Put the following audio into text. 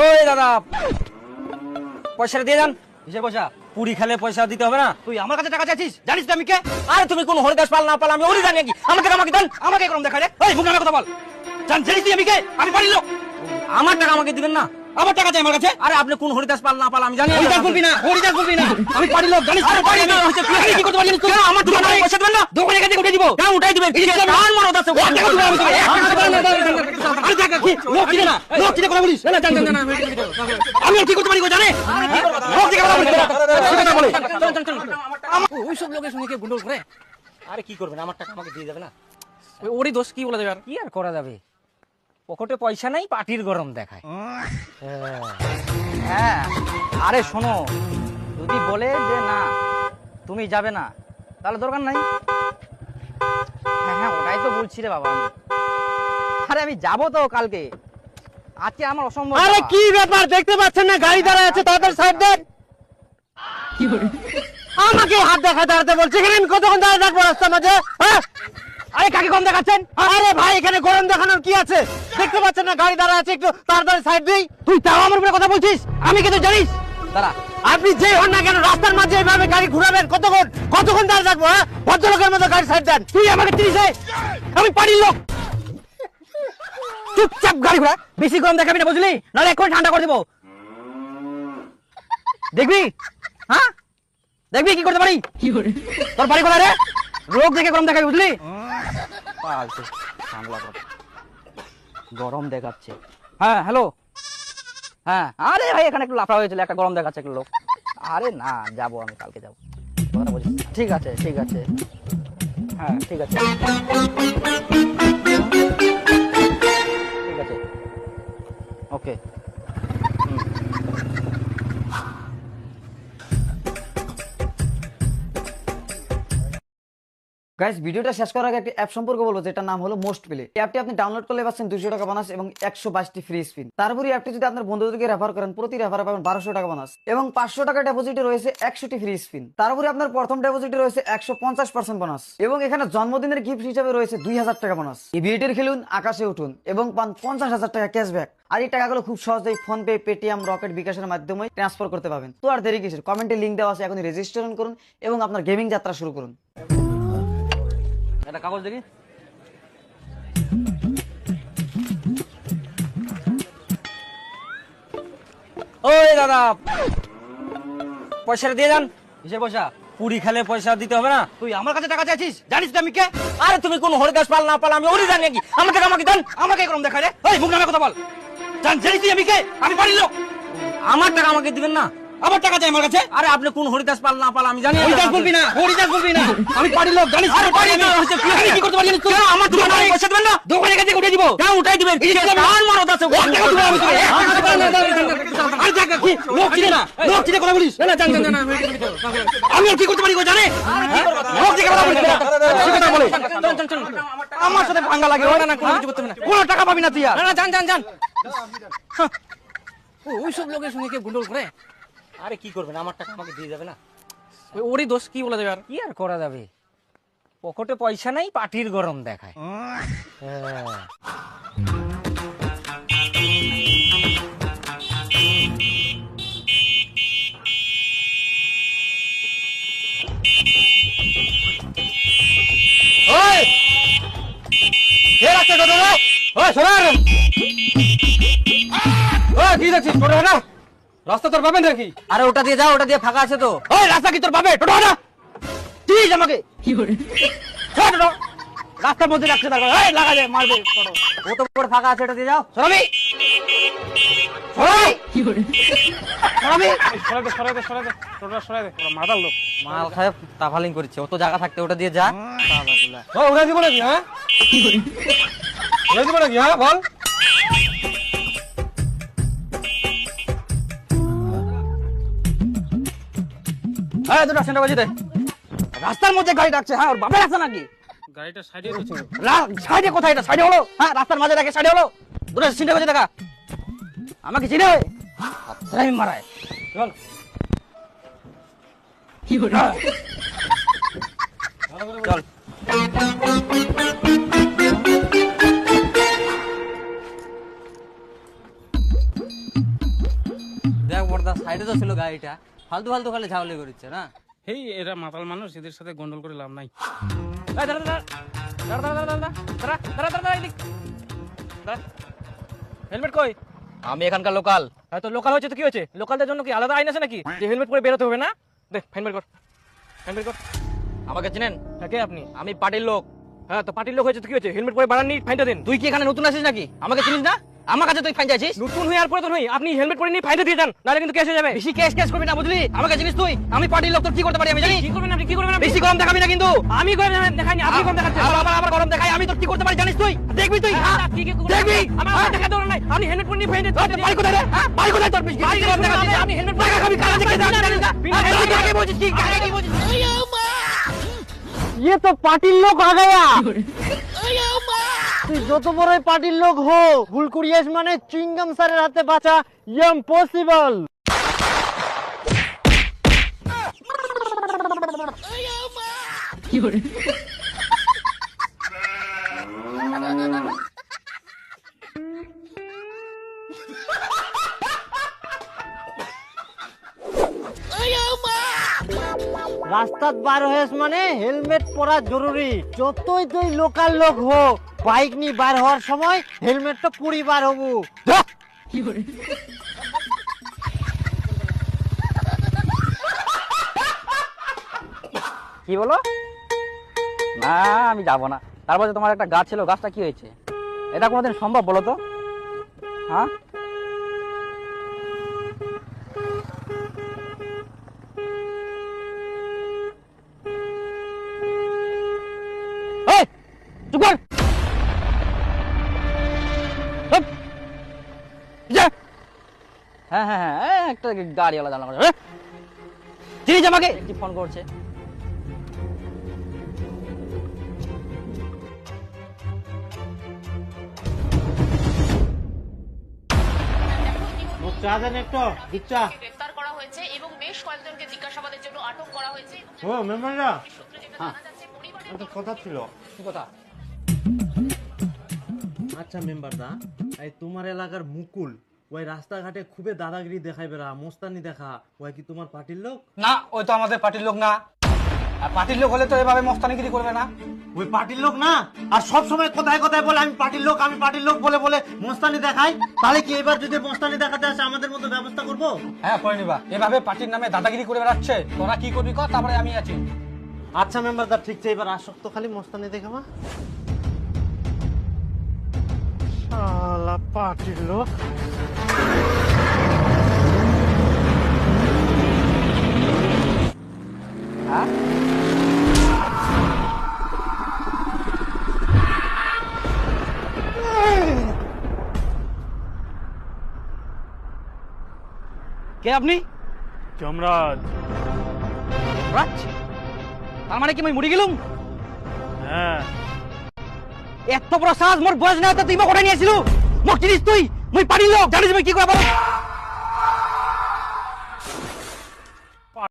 ওই দাদা পয়সাটা দিয়ে যান। কিসের পয়সা পুরি খেলে পয়সা দিতে হবে না। তুই আমার কাছে টাকা চাইছিস? জানিস তো আমি কে? আরে তুমি কোন হরিদাস পাল না পাল আমি ওরই জানি কি। আমাকে আমাকে দেন। আমাকে এরকম দেখা রে। এই মুখ নামে কথা বল। জান জানিস তুই আমি কে? আমি পারিল আমার টাকা আমাকে দিবেন না। আমার টাকা চাই আমার কাছে আরে আপনি কোন হরিদাস পাল না পাল আমি জানি হরিদাস বলবি না হরিদাস বলবি না আমি বাড়ির লোক জানিস আরে বাড়ির লোক হচ্ছে, তুই কি করতে পারি জানিস তুই? কেন আমার দোকানে পয়সা দেবেন না? দোকানে কাছে উঠে দিব কেন উঠাই দিবেন এই যে আমি- কার মরদ আছে এক টাকা দিবো আমি টাকা দিবো না। আরে দেখ, কি? লোক চিনে না, লোক চিনে কথা বলিস। না, না, জান, জান, না, আমি কি করতে পারি গো, জানে? লোক চিনে কথা বলিস, কথা বলে। ওইসব লোকের সঙ্গে কেউ গুন্ডল করে আরে কি করবেন আমার টাকা আমাকে দিয়ে যাবে না ওই ওরই দোষ কি বলা যাবে আর কি আর করা যাবে পকেটে পয়সা নাই পাটির গরম দেখায়। হ্যাঁ। হ্যাঁ। আরে শোনো যদি বলে যে না তুমি যাবে না তাহলে দরকার নাই। হ্যাঁ হ্যাঁ ওটাই তো বলছি রে বাবা আরে আমি যাব তো কালকে। আজকে আমার অসম্ভব আরে। কি ব্যাপার দেখতে পাচ্ছেন না গাড়ি দাঁড়ায় আছে তাদের সাইড দেন। আমাকে হাত দেখা দাঁড়াতে বলছে এখানে আমি কতক্ষণ দাঁড়িয়ে থাকব রাস্তার মাঝে? হ্যাঁ? আরে কাকে কম দেখাচ্ছেন? আরে ভাই এখানে গরম দেখানোর কি আছে? দেখতে পাচ্ছেন না গাড়ি দাঁড়ায় আছে একটু তাড়াতাড়ি সাইড দিই। তুই তাও আমার উপরে কথা বলছিস? আমি কিন্তু জানিস। দাঁড়া। আপনি যে হন না কেন রাস্তার মাঝে এইভাবে গাড়ি ঘুরাবেন কতক্ষণ কতক্ষণ দাঁড়িয়ে থাকব হ্যাঁ? ভদ্রলোকের মতো গাড়ি সাইড দেন। তুই আমাকে চিনিস আমি বাড়ির লোক। চুপচাপ গাড়ি ঘোড়া বেশি গরম দেখাবি না বুঝলি? নাহলে এখন ঠান্ডা করে দেবো। দেখবি? হ্যাঁ? দেখবি কি করতে পারি? তোর বাড়ি কোথায় রে? রোগ দেখে গরম দেখাবি বুঝলি? পাল্টে সামলা গরম দেখাচ্ছে। হ্যাঁ হ্যালো হ্যাঁ আরে ভাই, এখানে একটু লাফা হয়েছিল, একটা গরম দেখাচ্ছে একটা লোক। আরে না, যাব আমি, কালকে যাব। কথাটা বলছি। ঠিক আছে ঠিক আছে। হ্যাঁ ঠিক আছে। ঠিক আছে। ওকে। গাইস ভিডিওটা শেষ করার আগে একটি অ্যাপ সম্পর্কে বলব, যেটার নাম হলো মোস্ট প্লে অ্যাপটি আপনি ডাউনলোড করলে পাচ্ছেন দুশো টাকা বোনাস এবং একশো বাইশটি ফ্রি স্পিন তারপরে অ্যাপটি যদি আপনার বন্ধুদেরকে রেফার করেন, প্রতি রেফারে পাবেন বারোশো টাকা বোনাস এবং পাঁচশো টাকা ডেপোজিটে রয়েছে একশোটি ফ্রি স্পিন তারপরে আপনার প্রথম ডেপোজিটে রয়েছে একশো পঞ্চাশ পার্সেন্ট বোনাস এবং এখানে জন্মদিনের গিফট হিসেবে রয়েছে দুই হাজার টাকা বোনাস এই ভিডিওটি খেলুন, আকাশে উঠুন এবং পান পঞ্চাশ হাজার টাকা ক্যাশব্যাক আর এই টাকাগুলো খুব সহজেই ফোন পে পেটিএম রকেট বিকাশের মাধ্যমে ট্রান্সফার করতে পারবেন তো আর দেরি কিসের? কমেন্টে লিঙ্ক দেওয়া আছে এখন রেজিস্ট্রেশন করুন এবং আপনার গেমিং যাত্রা শুরু করুন। একটা কাগজ দেখি। ওই দাদা, পয়সাটা দিয়ে যান কিসের পয়সা? পুরি খেলে পয়সা দিতে হবে না। তুই আমার কাছে টাকা চাইছিস? জানিস তো আমি কে? আরে তুমি কোন হরিদাস পাল না পাল, আমি ওরি জানি কি আমাকে আমাকে দেন, আমাকে এরকম দেখা রে। এই, মুখ নামে কথা বল। জান, জানিস তুই আমি কে? আমি বাড়ির লোক। আমার টাকা আমাকে দিবেন না? আমার টাকা চাই আমার কাছে আরে আপনি কোন হরিদাস পাল না পাল আমি জানি হরিদাস বলবি না হরিদাস বলবি না আমি বাড়ির লোক জানিস আরে হচ্ছে, তুই আমি কি করতে পারি জানিস? কেন আমার দোকানে পয়সা দেবেন না? দোকানে কাছে উঠে দিব কেন উঠাই দিবেন না, দাঁড়া, দাঁড়া, দাঁড়া। আরে দেখ, কি? লোক চিনে না, লোক চিনে কথা বলিস। না জান জান জান আমি কি করতে পারি গো, জানে? লোক চিনে কথা বলিস, সে কথা বলে। আমার সাথে ভাঙ্গা লাগে না, না, কোনো কিছু করতে না। কোনো টাকা পাবি না তুই আর না না জান জান জান ওইসব লোকের সঙ্গে কেউ গুন্ডল করে আরে কি করবেন? আমার টাকা আমাকে দিয়ে যাবে না। ওরই দোষ কি বলা যাবে আর? কি আর করা যাবে? পকেটে পয়সা নাই পাটির গরম দেখায়। ওই! কে ছোট না। রাস্তা তোর পাবেন নাকি? আরে ওটা দিয়ে যাও ওটা দিয়ে ফাঁকা আছে তো। ওই রাস্তা কি তোর পাবে টোটো না প্লিজ আমাকে। কি করে রাস্তার মধ্যে রাখছে তারপর এই লাগা যায় মারবে ও তো পুরো ফাঁকা আছে ওটা দিয়ে যাও। সরমি সরমি কি করে সরাই দে সরাই দে সরাই দে। সরাই দে ওরা লোক। মাল খায় তাফালিং করেছে। ও তো জায়গা থাকতে ওটা দিয়ে যা। ও উড়ে দিব নাকি হ্যাঁ? দিব নাকি হ্যাঁ? বল। হ্যাঁ দুটো সেন্টার বাজি দে। রাস্তার মধ্যে গাড়ি ডাকছে হ্যাঁ ওর বাপের আছে নাকি? গাড়িটা সাইডে রয়েছে সাইডে কোথায় এটা? সাইডে হলো? হ্যাঁ রাস্তার মাঝে রাখে সাইডে হলো। দুটো সিনটা বাজে দেখা। আমাকে চিনে? আমি মারায়। চল। চল। দাদা সাইডে তো ছিল গাড়িটা। ফালতু ফালতু খালে ঝাউলি করছে না হেই এরা মাতাল মানুষ এদের সাথে গন্ডল করে লাভ নাই হেলমেট কই আমি এখানকার লোকাল হ্যাঁ তো লোকাল হচ্ছে তো কি হয়েছে লোকালদের জন্য কি আলাদা আইন আছে নাকি যে হেলমেট পরে বেরোতে হবে না দেখ হেলমেট কর হেলমেট কর আমাকে চেনেন হ্যাঁ কে আপনি আমি পার্টির লোক হ্যাঁ তো পার্টির লোক হয়েছে তো কি হয়েছে হেলমেট পরে বাড়ানি ফাইনটা দিন তুই কি এখানে নতুন আসিস নাকি আমাকে চিনিস না আমার কাছে তুই ফাইন চাইছিস নতুন হয়ে আর পরে তো নই আপনি হেলমেট পরে নিয়ে ফাইনটা দিয়ে যান নাহলে কিন্তু কেস হয়ে যাবে বেশি কেস কেস করবি না বুঝলি আমাকে চিনিস তুই আমি পার্টির লোক তোর কি করতে পারি আমি জানি কি করবেন আপনি কি করবেন আপনি বেশি গরম দেখাবি না কিন্তু আমি করে দেখাইনি আপনি কম দেখাচ্ছেন আবার আবার আবার গরম দেখাই আমি তোর কি করতে পারি জানিস তুই দেখবি তুই হ্যাঁ? কি কি করবেন? দেখবি আমার আমার দেখা দরকার নাই আপনি হেলমেট পরে নিয়ে ফাইনটা তোর বাড়ি কোথায় রে হ্যাঁ? বাড়ি কোথায় তোর বেশি বাড়ি গরম দেখাচ্ছিস আমি হেলমেট টাকা খাবি কারা দেখে জানিস জানিস না বিনা হ্যাঁ, তুই হেলমেটে- কাকে বলছিস কি কাকে কি বলছিস ये तो पार्टी लोग आ गया তুই যত বড়ই পার্টির লোক হো ভুল করিয়াস মানে চুইংগাম স্যারের হাতে বাঁচা ইম্পসিবল রাস্তাত বার হয়েছ মানে হেলমেট পরা জরুরি, যতই তুই লোকাল লোক হো বাইক নিয়ে বার হওয়ার সময় হেলমেটটা পুরি বার হব। কি বলো? না, আমি যাব না। তারপর তোমার একটা গাছ ছিল, গাছটা কি হয়েছে? এটা কোনোদিন সম্ভব বলো তো? হ্যাঁ এই, চুপ কর। চুপ। যা। হ্যাঁ হ্যাঁ হ্যাঁ একটা গাড়িওয়ালা জানলা করে চিনিস আমাকে কি ফোন করছে? চা দেন একটু দিচ্ছা গ্রেফতার করা হয়েছে এবং বেশ কয়েকজনকে জিজ্ঞাসাবাদের জন্য আটক করা হয়েছে। ও মেম্বাররা কথা ছিল? কি কথা? আচ্ছা মেম্বার দা এই তোমার এলাকার মুকুল ওই রাস্তাঘাটে খুবই দাদাগিরি দেখাই বেড়া মোস্তানি দেখা ওই কি তোমার পার্টির লোক? না ওই তো আমাদের পার্টির লোক না। আর পার্টির লোক হলে তো এভাবে মস্তানিগিরি করবে না। ওই পার্টির লোক না? আর সব সময় কোথায় কোথায় বলে আমি পার্টির লোক আমি পার্টির লোক বলে বলে মোস্তানি দেখাই তাহলে কি এবার যদি মোস্তানি দেখাতে আসে আমাদের মতো ব্যবস্থা করব? হ্যাঁ করে নিবা। এভাবে পার্টির নামে দাদাগিরি করে বেড়াচ্ছে তোরা কি করবি কর তারপরে আমি আছি। আচ্ছা মেম্বার দা ঠিক আছে এবার আসক্ত খালি মোস্তানি দেখাবা। শালা পার্টির লোক হ্যাঁ কে আপনি যমরাজ রাজ তার মানে কি আমি মরে গেলুম হ্যাঁ এত বড় সাহস মোর বয়স না তুই মোক ওটা নিয়েছিল মোক চিনিস তুই? মুই পারিল জানিস মুই কি করে পারো